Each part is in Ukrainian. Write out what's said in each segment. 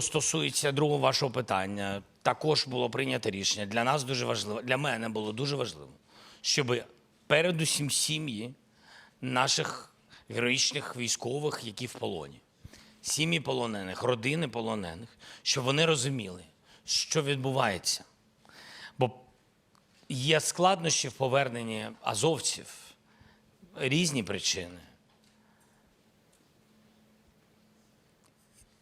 Стосується другого вашого питання, також було прийнято рішення. Для нас дуже важливо, для мене було дуже важливо, щоб передусім сім'ї наших героїчних військових, які в полоні, сім'ї полонених, родини полонених, щоб вони розуміли, що відбувається. Бо є складнощі в поверненні азовців, різні причини.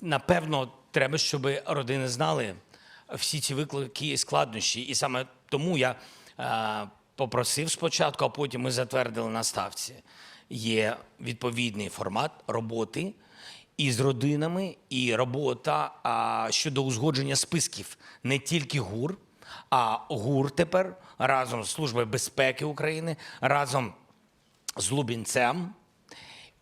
Напевно, треба, щоб родини знали всі ці виклики і складнощі. І саме тому я е, попросив спочатку, а потім ми затвердили на ставці. Є відповідний формат роботи із родинами, і робота а, щодо узгодження списків не тільки ГУР, а ГУР тепер разом з Службою безпеки України, разом з Лубінцем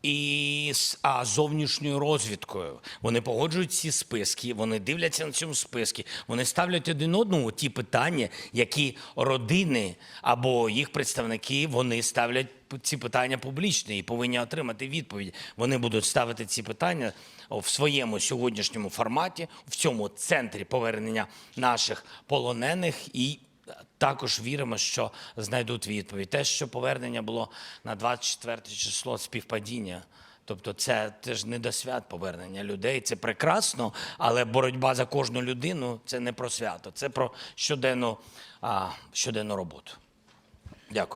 і з а, зовнішньою розвідкою. Вони погоджують ці списки, вони дивляться на цьому списки, вони ставлять один одному ті питання, які родини або їх представники вони ставлять ці питання публічно і повинні отримати відповідь. Вони будуть ставити ці питання в своєму сьогоднішньому форматі, в цьому центрі повернення наших полонених і також віримо, що знайдуть відповідь. Те, що повернення було на 24 число співпадіння. Тобто це теж не до свят повернення людей. Це прекрасно, але боротьба за кожну людину це не про свято, це про щоденну, а, щоденну роботу. Дякую.